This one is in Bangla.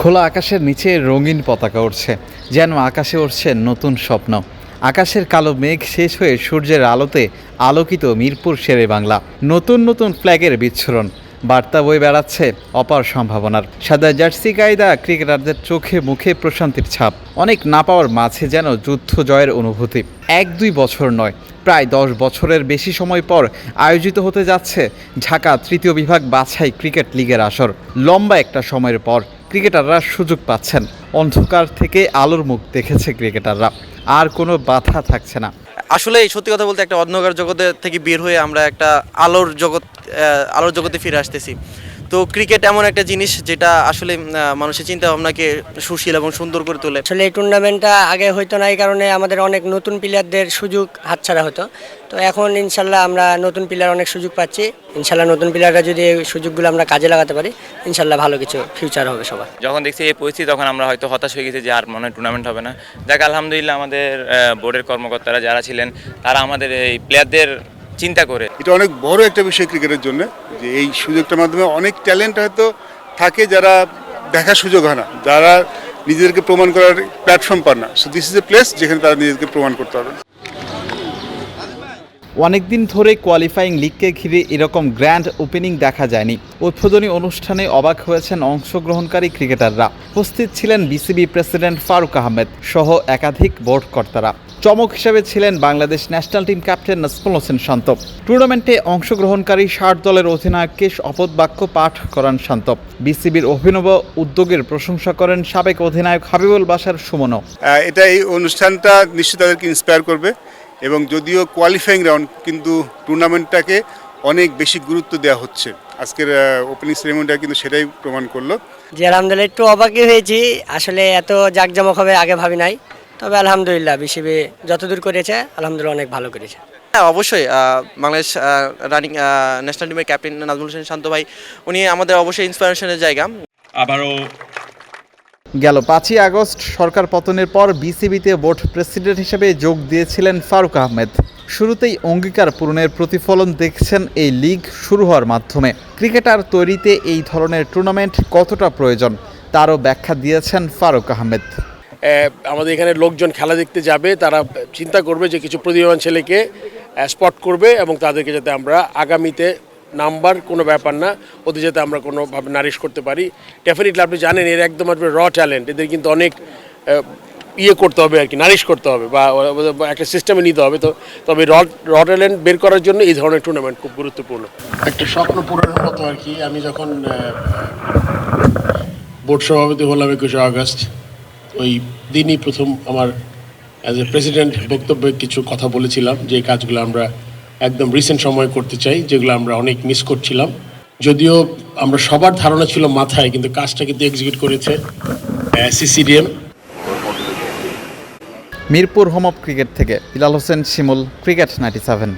খোলা আকাশের নিচে রঙিন পতাকা উঠছে যেন আকাশে উঠছে নতুন স্বপ্ন। আকাশের কালো মেঘ শেষ হয়ে সূর্যের আলোতে আলোকিত মিরপুর শেরে বাংলা। নতুন নতুন ফ্ল্যাগের বিচ্ছুরণ। বার্তা বয়ে বেড়াচ্ছে অপার সম্ভাবনার। সাদা জার্সি কায়দা ক্রিকেটারদের চোখে মুখে প্রশান্তির ছাপ। অনেক না পাওয়ার মাঝে যেন যুদ্ধ জয়ের অনুভূতি। এক দুই বছর নয়, প্রায় দশ বছরের বেশি সময় পর আয়োজিত হতে যাচ্ছে ঢাকা তৃতীয় বিভাগ বাছাই ক্রিকেট লিগের আসর। লম্বা একটা সময়ের পর ক্রিকেটাররা সুযোগ পাচ্ছেন। অন্ধকার থেকে আলোর মুখ দেখেছে ক্রিকেটাররা। আর কোনো বাধা থাকছে না। আসলে এই সত্যি কথা বলতে একটা অন্ধকার জগতে থেকে বের হয়ে আমরা একটা আলোর জগৎ আলোর জগতে ফিরে আসতেছি। তো ক্রিকেট এমন একটা জিনিস যেটা আসলে মানুষের চিন্তা ভাবনাকে সুশীল এবং সুন্দর করে তোলে। আসলে এই টুর্নামেন্টটা আগে হইতো না এই কারণে আমাদের অনেক নতুন প্লেয়ারদের সুযোগ হাতছাড়া হতো। তো এখন ইনশাল্লাহ আমরা নতুন প্লেয়ার অনেক সুযোগ পাচ্ছি। ইনশাল্লাহ নতুন প্লেয়াররা যদি এই সুযোগগুলো আমরা কাজে লাগাতে পারি ইনশাল্লাহ ভালো কিছু ফিউচার হবে সবার। যখন দেখছি এই পরিস্থিতি তখন আমরা হয়তো হতাশ হয়ে গেছি যে আর মনে হয় টুর্নামেন্ট হবে না। যাক আলহামদুলিল্লাহ আমাদের বোর্ডের কর্মকর্তারা যারা ছিলেন তারা আমাদের এই প্লেয়ারদের চিন্তা করে এটা অনেক বড় একটা বিষয় ক্রিকেটের জন্য, যে এই সুযোগটার মাধ্যমে অনেক ট্যালেন্ট হয়তো থাকে যারা দেখার সুযোগ হয় না, যারা নিজেদেরকে প্রমাণ করার প্ল্যাটফর্ম পান না। So this is a place যেখানে তারা নিজেদেরকে প্রমাণ করতে পারবে অনেকদিন ধরে কোয়ালিফাইং লিগকে ঘিরে এরকম গ্র্যান্ড ওপেনিং দেখা যায়নি। উদ্বোধনী অনুষ্ঠানে অবাক হয়েছেন অংশগ্রহণকারী ক্রিকেটাররা। উপস্থিত ছিলেন বিসিবি প্রেসিডেন্ট ফারুক আহমেদ সহ একাধিক বোর্ড কর্তারা। চমক হিসেবে ছিলেন Bangladesh national team captain Najmul Hossain Shanto. টুর্নামেন্টে অংশগ্রহণকারী ষাট দলের অধিনায়ককে শপথ বাক্য পাঠ করান শান্ত। বিসিবির অভিনব উদ্যোগের প্রশংসা করেন সাবেক অধিনায়ক হাবিবুল বাসার সুমনও। এটা এই অনুষ্ঠানটা নিশ্চয়ই তাদেরকে ইন্সপায়ার করবে। এবং যদিও কোয়ালিফাইং রাউন্ড কিন্তু টুর্নামেন্টটাকে অনেক বেশি গুরুত্ব দেওয়া হচ্ছে। আজকের ওপেনিং সেরেমনিটা কিন্তু সেটাই প্রমাণ করল। যে আলহামদুলিল্লাহ একটু অবাকই হয়েছি। আসলে এত জাঁকজমক হবে আগে ভাবি নাই। তবে আলহামদুলিল্লাহ বিসিবি যতদূর করেছে আলহামদুলিল্লাহ অনেক ভালো করেছে। হ্যাঁ অবশ্যই বাংলাদেশ রানিং ন্যাশনাল টিমের ক্যাপ্টেন নাজমুল হোসেন শান্ত ভাই উনি আমাদের অবশ্যই ইন্সপিরেশনের জায়গা। আবারও গেল পাঁচই আগস্ট, সরকার পতনের পর বিসিবিতে বোর্ড প্রেসিডেন্ট হিসেবে যোগ দিয়েছিলেন ফারুক আহমেদ। শুরুতেই অঙ্গীকার পূরণের প্রতিফলন দেখছেন এই লিগ শুরু হওয়ার মাধ্যমে। ক্রিকেটার তৈরিতে এই ধরনের টুর্নামেন্ট কতটা প্রয়োজন, তারও ব্যাখ্যা দিয়েছেন ফারুক আহমেদ। আমাদের এখানে লোকজন খেলা দেখতে যাবে, তারা চিন্তা করবে যে কিছু প্রতিভাবান ছেলেকে স্পট করবে এবং তাদেরকে যাতে আমরা আগামীতে নাম্বার কোনো ব্যাপার না। ওদের যাতে আমরা কোনোভাবে নারিশ করতে পারি। ডেফিনেটলি আপনি জানেন, এর একদম আসবে র ট্যালেন্ট এদের কিন্তু অনেক ইয়ে করতে হবে আর কি নারিশ করতে হবে বা একটা সিস্টেমে নিতে হবে। তো তবে র র ট্যালেন্ট বের করার জন্য এই ধরনের টুর্নামেন্ট খুব গুরুত্বপূর্ণ। একটা স্বপ্ন পূরণের মতো আর কি। আমি যখন বোর্ড সভাপতি হলাম একুশে আগস্ট, ওই দিনই প্রথম আমার অ্যাজ এ প্রেসিডেন্ট বক্তব্যে কিছু কথা বলেছিলাম যে কাজগুলো আমরা একদম রিসেন্ট সময়ে করতে চাই, যেগুলো আমরা অনেক মিস করছিলাম। যদিও আমরা সবার ধারণা ছিল মাথায়, কিন্তু কাজটা কিন্তু এক্সিকিউট করেছে CCDM Mirpur home of cricket থেকে Bilal Hossain Shimul cricket ninety seven